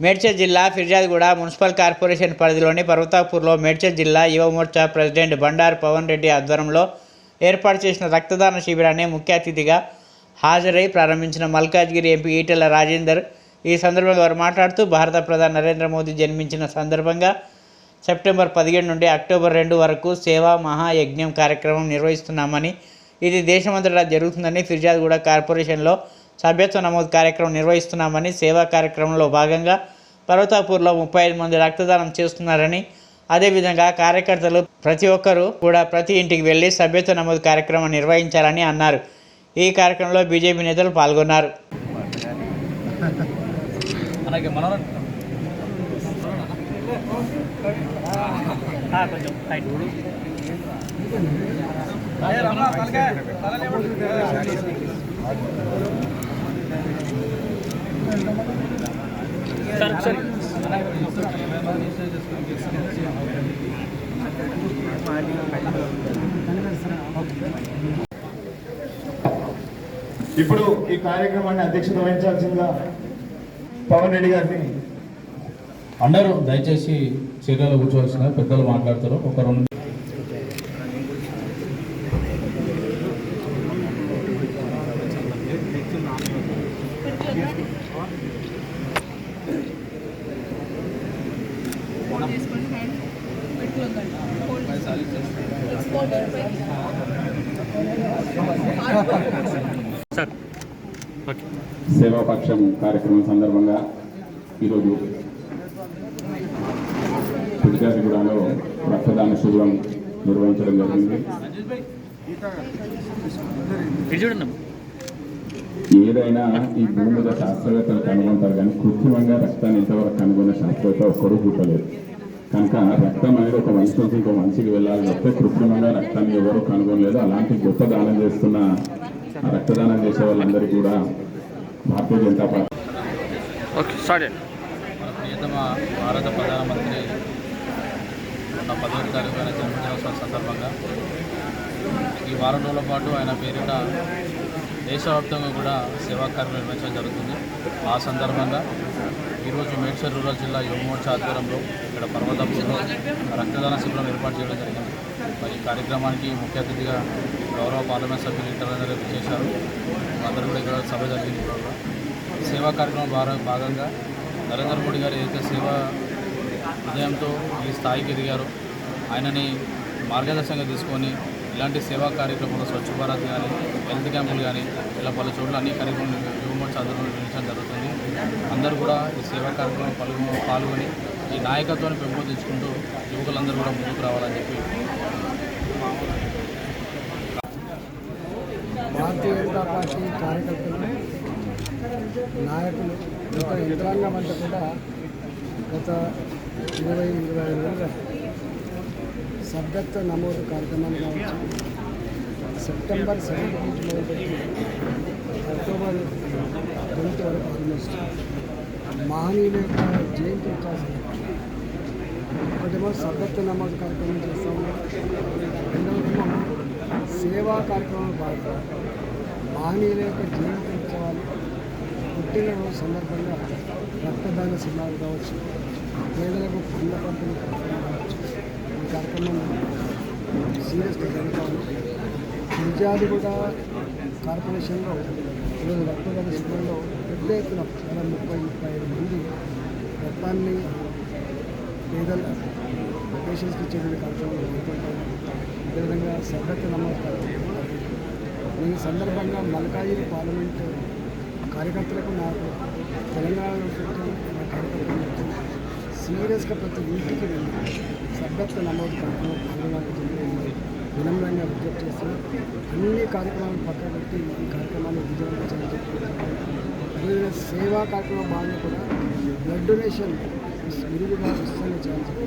మేడ్చల్ జిల్లా ఫిర్యాదుగూడ municipal corporation పరిధిలోని పర్వతాపూర్లో మేడ్చల్ జిల్లా యువమోర్చా ప్రెసిడెంట్ బండారు పవన్ రెడ్డి ఆధ్వర్యంలో ఏర్పాటు చేసిన రక్తదాన శిబిరాన్ని ముఖ్య అతిథిగా హాజరై ప్రారంభించిన మల్కాజ్గిరి ఎంపీ ఈటెల రాజేందర్ ఈ సందర్భంగా వారు మాట్లాడుతూ భారత ప్రధాని నరేంద్ర మోదీ జన్మించిన సందర్భంగా సెప్టెంబర్ పదిహేడు నుండి అక్టోబర్ రెండు వరకు సేవా మహాయజ్ఞం కార్యక్రమం నిర్వహిస్తున్నామని ఇది దేశమంతటా జరుగుతుందని ఫిర్యాదుగూడ కార్పొరేషన్లో సభ్యత్వ నమోదు కార్యక్రమం నిర్వహిస్తున్నామని సేవా కార్యక్రమంలో భాగంగా పర్వతాపూర్లో ముప్పై ఐదు మంది రక్తదానం చేస్తున్నారని అదేవిధంగా కార్యకర్తలు ప్రతి ఒక్కరూ కూడా ప్రతి ఇంటికి వెళ్ళి సభ్యత్వ నమోదు కార్యక్రమం నిర్వహించాలని అన్నారు. ఈ కార్యక్రమంలో బీజేపీ నేతలు పాల్గొన్నారు. అలాగే ఇప్పుడు ఈ కార్యక్రమాన్ని అధ్యక్షత వహించాల్సిందిగా పవన్ రెడ్డి గారిని అందరూ దయచేసి చర్యలు కూర్చోవలసిన పెద్దలు మాట్లాడతారు ఒక రెండు సేవాపక్షం కార్యక్రమం సందర్భంగా ఈరోజు పిడిగారిగూడలో రక్తదాన శిబిరం నిర్వహించడం జరిగింది. ఏదైనా ఈ భూమి మీద శాస్త్రవేత్తలు కనుగొంటారు కానీ కృత్రిమంగా రక్తాన్ని ఇంతవరకు కనుగొన్న శాస్త్రవేత్త ఒక్కడూ పుట్టలేదు. కనుక రక్తం అనేది ఒక మనిషి నుంచి ఇంకో మనిషికి వెళ్ళాలి తప్పితే కృత్రిమంగా రక్తాన్ని ఎవరు కనుగొనలేదు. అలాంటి గొప్ప దానం చేస్తున్న రక్తదానం చేసే వాళ్ళందరికీ కూడా భారతీయ జనతా పార్టీ మన ప్రియతమ భారత ప్రధానమంత్రి తారీఖు ఆయన జన్మదినోత్సవం సందర్భంగా ఈ వారం రోజుల పాటు ఆయన పేరిట దేశవ్యాప్తంగా కూడా సేవా కార్యక్రమం నిర్వహించడం జరుగుతుంది. ఆ సందర్భంగా ఈరోజు మేడ్చల్ రూరల్ జిల్లా యువమోర్చా ఆధ్వర్యంలో ఇక్కడ పర్వతంలో రక్తదాన శిబిరం ఏర్పాటు చేయడం జరిగింది. మరి ఈ కార్యక్రమానికి ముఖ్య అతిథిగా గౌరవ పార్లమెంట్ సభ్యులు ఇంటర్ చేశారు అందరూ కూడా ఇక్కడ సభ జరిగింది. సేవా కార్యక్రమం భాగంగా నరేంద్ర మోడీ గారు ఏదైతే సేవా హృదయంతో ఈ స్థాయికి ఎదిగారో ఆయనని మార్గదర్శకంగా తీసుకొని ఇలాంటి సేవా కార్యక్రమాలు స్వచ్ఛ భారత్ కానీ హెల్త్ క్యాంపులు కానీ ఇలా పలు చోట్ల అన్ని కార్యక్రమాలు యువమోర్చ ఆధ్వర్యంలో నిర్వహించడం జరుగుతుంది. అందరూ కూడా ఈ సేవా కార్యక్రమం పాల్గొ పాల్గొని ఈ నాయకత్వాన్ని పెంపొందించుకుంటూ యువకులందరూ కూడా ముందుకు రావాలని చెప్పి భారతీయ జనతా పార్టీ కార్యకర్తలు నాయకులు గత యంత్రాంగం అంతా కూడా గత ఇరవై ఇరవై ఐదు సభ్యత్వ నమోదు కార్యక్రమాన్ని కావచ్చు. సెప్టెంబర్ సెవెంటీన్త్ మొదలుపెట్టి అక్టోబర్ ట్వంటీ వరకు ఆల్మోస్ట్ మహనీయుల యొక్క జయంతి ఉత్సవం ఒకటేమో సభ్యత్వ నమోదు కార్యక్రమం చేస్తాము. ఉన్నాం రెండవదేమో సేవా కార్యక్రమాలు భాగంగా మహనీయుల యొక్క జయంతి ఉత్సవాలు పుట్టినరోజు సందర్భంగా రక్తదాన శిబిరాలు కావచ్చు పేదలకు పండ్ల పంపిణీ కార్యక్రమం కావచ్చు కార్యక్రమం సీరియస్గా జరుగుతాను. నిజాది కూడా కార్పొరేషన్లో ఈరోజు రక్తదాన శిబిరంలో పెద్ద ఎత్తున చాలా ముప్పై ముప్పై ఐదు మంది రక్తాన్ని పేదల పేషెంట్స్కి ఇచ్చేటువంటి కార్యక్రమం జరుగుతుంటాను అదేవిధంగా సభ్యత నమోదు ఈ సందర్భంగా మల్కాజిరి పార్లమెంటు కార్యకర్తలకు నాకు తెలంగాణలో పెట్టి నా కార్యకర్తలకు సీరియస్గా ప్రతి ఇంటికి వెళ్ళి సభ్యత్వ నమోదు కార్యక్రమం పాల్గొనాలని వినమ్రంగా విజ్ఞప్తి చేస్తూ అన్ని కార్యక్రమాలను పక్కన పెట్టి ఈ కార్యక్రమాన్ని విజయవంతం చేయాలని అదేవిధంగా సేవా కార్యక్రమం భాగంగా కూడా బ్లడ్ డొనేషన్ విరివిగా విస్తరణ చేయాలని